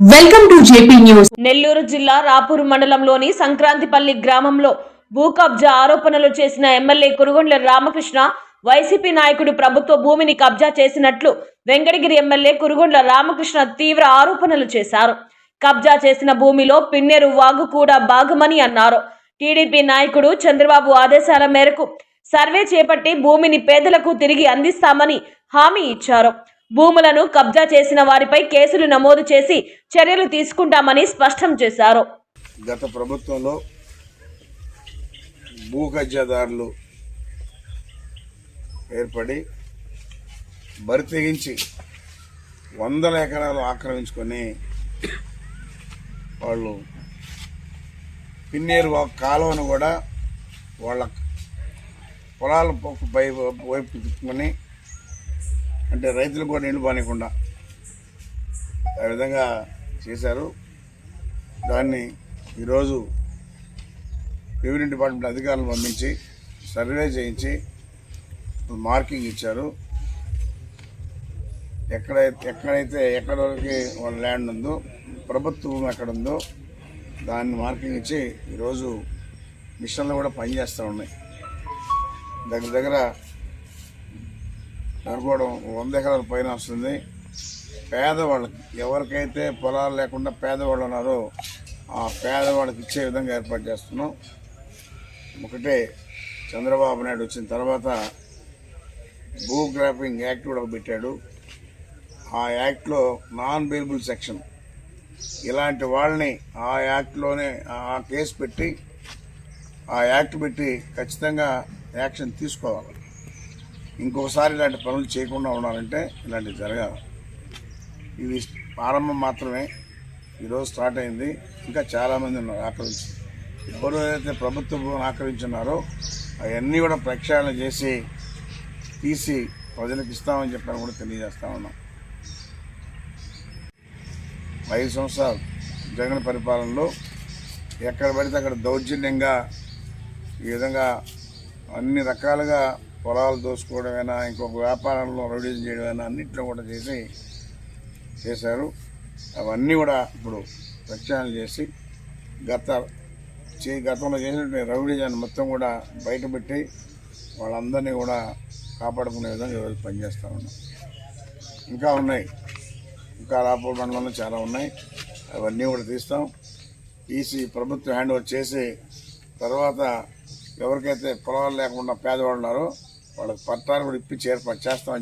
Welcome to JP news. Nellore జిల్లా రాపూరు మండలంలోని సంక్రాంతిపల్లి గ్రామంలో భూ కబ్జా ఆరోపణలు చేసిన ఎమ్మెల్యే కురుగొండ్ల రామకృష్ణ వైసీపీ నాయకుడు ప్రభుత్వ భూమిని కబ్జా చేసినట్లు వెంకటగిరి ఎమ్మెల్యే కురుగొండ్ల రామకృష్ణ తీవ్ర ఆరోపణలు చేశారు. కబ్జా చేసిన భూమిలో పిన్నేరు వాగు కూడా భాగమని అన్నారు. టీడీపీ నాయకుడు చంద్రబాబు ఆదేశాల మేరకు సర్వే చేపట్టి భూమిని పేదలకు తిరిగి అందిస్తామని హామీ ఇచ్చారు. భూములను కబ్జా చేసిన వారిపై కేసులు నమోదు చేసి చర్యలు తీసుకుంటామని స్పష్టం చేశారు గత ప్రభుత్వంలో భూ కబ్జాదారులు ఏర్పడి బరి తెగించి వందల ఎకరాలు ఆక్రమించుకొని వాళ్ళు పిన్నేరు కాలువను కూడా వాళ్ళ పొలాల వైపు తిప్పుకొని అంటే రైతులు కూడా నీళ్ళు పానకుండా ఆ విధంగా చేశారు. దాన్ని ఈరోజు రెవెన్యూ డిపార్ట్మెంట్ అధికారులు పంపించి సర్వే చేయించి మార్కింగ్ ఇచ్చారు. ఎక్కడైతే ఎక్కడైతే ఎక్కడ వరకు వాళ్ళ ల్యాండ్ ఉందో ప్రభుత్వ భూమి ఎక్కడ ఉందో దాన్ని మార్కింగ్ ఇచ్చి ఈరోజు మిషన్లు కూడా పనిచేస్తూ ఉన్నాయి. దగ్గర దగ్గర అనుకోవడం వంద ఎకరాల పైన వస్తుంది. పేదవాళ్ళకి ఎవరికైతే పొలాలు లేకుండా పేదవాళ్ళు ఉన్నారో ఆ పేదవాళ్ళకి ఇచ్చే విధంగా ఏర్పాటు చేస్తున్నాం. ఒకటే చంద్రబాబు నాయుడు వచ్చిన తర్వాత భూ గ్రాఫింగ్ యాక్ట్ కూడా పెట్టాడు. ఆ యాక్ట్లో నాన్ బెయిలబుల్ సెక్షన్ ఇలాంటి వాళ్ళని ఆ యాక్ట్లోనే ఆ కేసు పెట్టి ఆ యాక్ట్ పెట్టి ఖచ్చితంగా యాక్షన్ తీసుకోవాలి. ఇంకోసారి ఇలాంటి పనులు చేయకుండా ఉండాలంటే ఇలాంటివి జరగాలి. ఇది ప్రారంభం మాత్రమే. ఈరోజు స్టార్ట్ అయింది. ఇంకా చాలామంది ఉన్నారు ఆక్రమించి. ఎవరు ఏదైతే ప్రభుత్వ భూమిని ఆక్రమించున్నారో అవన్నీ కూడా ప్రక్షాళన చేసి తీసి ప్రజలకు ఇస్తామని చెప్పని కూడా తెలియజేస్తా ఉన్నాం. ఐదు సంవత్సరాలు జగన్ పరిపాలనలో ఎక్కడ పడితే అక్కడ దౌర్జన్యంగా ఈ విధంగా అన్ని రకాలుగా పొలాలు దోసుకోవడమైనా ఇంకొక వ్యాపారంలో రౌడీజం చేయడమైనా అన్నింటిలో కూడా చేసి చేశారు. అవన్నీ కూడా ఇప్పుడు ప్రక్షాళన చేసి గత చే గతంలో చేసినటువంటి రౌడీజాన్ని మొత్తం కూడా బయటపెట్టి వాళ్ళందరినీ కూడా కాపాడుకునే విధంగా ఈరోజు పనిచేస్తూ ఉన్నాం. ఇంకా ఉన్నాయి. ఇంకా రాపూర్ మండలంలో చాలా ఉన్నాయి. అవన్నీ కూడా తీస్తాం. తీసి ప్రభుత్వం హ్యాండ్ ఓవర్ చేసి తర్వాత ఎవరికైతే పొలాలు లేకుండా పేదవాళ్ళు ఉన్నారో వాళ్ళకి పట్టాలు కూడా ఇప్పించి ఏర్పాటు చేస్తామని